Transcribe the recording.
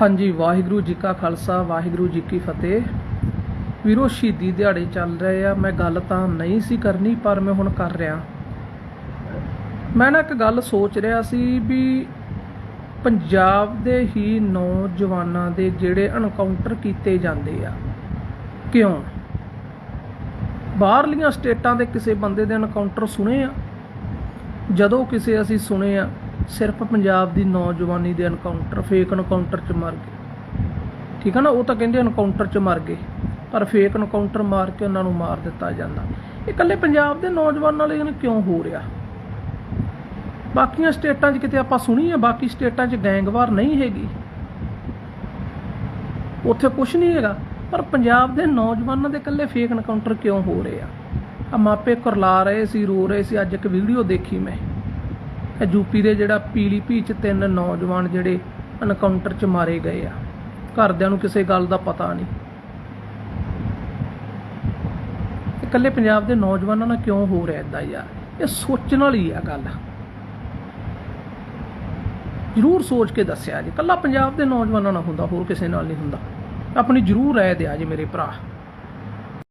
ਹਾਂਜੀ, ਵਾਹਿਗੁਰੂ ਜੀ ਕਾ ਖਾਲਸਾ, ਵਾਹਿਗੁਰੂ ਜੀ ਕੀ ਫਤਿਹ। ਵੀਰੋ, ਸ਼ਹੀਦੀ ਦਿਹਾੜੇ ਚੱਲ ਰਹੇ ਆ। ਮੈਂ ਗੱਲ ਤਾਂ ਨਹੀਂ ਸੀ ਕਰਨੀ, ਪਰ ਮੈਂ ਹੁਣ ਕਰ ਰਿਹਾ। ਮੈਂ ਨਾ ਇੱਕ ਗੱਲ ਸੋਚ ਰਿਹਾ ਸੀ ਵੀ ਪੰਜਾਬ ਦੇ ਹੀ ਨੌਜਵਾਨਾਂ ਦੇ ਜਿਹੜੇ ਐਨਕਾਊਂਟਰ ਕੀਤੇ ਜਾਂਦੇ ਆ, ਕਿਉਂ? ਬਾਹਰਲੀਆਂ ਸਟੇਟਾਂ ਦੇ ਕਿਸੇ ਬੰਦੇ ਦੇ ਐਨਕਾਊਂਟਰ ਸੁਣੇ ਆ? ਜਦੋਂ ਕਿਸੇ ਅਸੀਂ ਸੁਣੇ ਆ ਸਿਰਫ ਪੰਜਾਬ ਦੀ ਨੌਜਵਾਨੀ ਦੇ ਐਨਕਾਊਂਟਰ ਫੇਕ ਐਨਕਾਊਂਟਰ 'ਚ ਮਰ ਗਏ। ਠੀਕ ਹੈ ਨਾ? ਉਹ ਤਾਂ ਕਹਿੰਦੇ ਐਨਕਾਊਂਟਰ 'ਚ ਮਰ ਗਏ। ਪਰ ਫੇਕ ਐਨਕਾਊਂਟਰ ਮਾਰ ਕੇ ਉਹਨਾਂ ਨੂੰ ਮਾਰ ਦਿੱਤਾ ਜਾਂਦਾ। ਇਹ ਇਕੱਲੇ ਪੰਜਾਬ ਦੇ ਨੌਜਵਾਨਾਂ ਲਈ ਕਿਉਂ ਹੋ ਰਿਹਾ? ਬਾਕੀਆਂ ਸਟੇਟਾਂ 'ਚ ਕਿਤੇ ਆਪਾਂ ਸੁਣੀ ਹੈ ਬਾਕੀ ਸਟੇਟਾਂ 'ਚ ਗੈਂਗਵਾਰ ਨਹੀਂ ਹੈਗੀ। ਉੱਥੇ ਕੁਝ ਨਹੀਂ ਹੈਗਾ। ਪਰ ਪੰਜਾਬ ਦੇ ਨੌਜਵਾਨਾਂ ਦੇ ਇਕੱਲੇ ਫੇਕ ਐਨਕਾਊਂਟਰ ਕਿਉਂ ਹੋ ਰਹੇ ਆ? ਆ ਮਾਪੇ ਕਰਲਾ ਰਹੇ ਸੀ, ਰੋ ਰਹੇ ਸੀ, ਅੱਜ ਇੱਕ ਵੀਡੀਓ ਦੇਖੀ ਮੈਂ। ਯੂਪੀ ਦੇ ਜਿਹੜਾ ਪੀਲੀਭੀਤ ਚ ਤਿੰਨ ਨੌਜਵਾਨ ਜਿਹੜੇ ਐਨਕਾਊਂਟਰ ਚ ਮਾਰੇ ਗਏ ਆ। ਘਰਦਿਆਂ ਨੂੰ ਕਿਸੇ ਗੱਲ ਦਾ ਪਤਾ ਨਹੀਂ। ਇਕੱਲੇ ਪੰਜਾਬ ਦੇ ਨੌਜਵਾਨਾਂ ਨਾਲ ਕਿਉਂ ਹੋ ਰਿਹਾ ਇਦਾਂ ਯਾਰ? ਇਹ ਸੋਚਣ ਵਾਲੀ ਆ ਗੱਲ। ਜ਼ਰੂਰ ਸੋਚ ਕੇ ਦੱਸਿਆ ਜੀ। ਇਕੱਲਾ ਪੰਜਾਬ ਦੇ ਨੌਜਵਾਨਾਂ ਨਾਲ ਹੁੰਦਾ, ਹੋਰ ਕਿਸੇ ਨਾਲ ਨਹੀਂ ਹੁੰਦਾ। ਆਪਣੀ ਜ਼ਰੂਰ ਰਾਏ ਦਿਆ ਜੀ ਮੇਰੇ ਭਰਾ।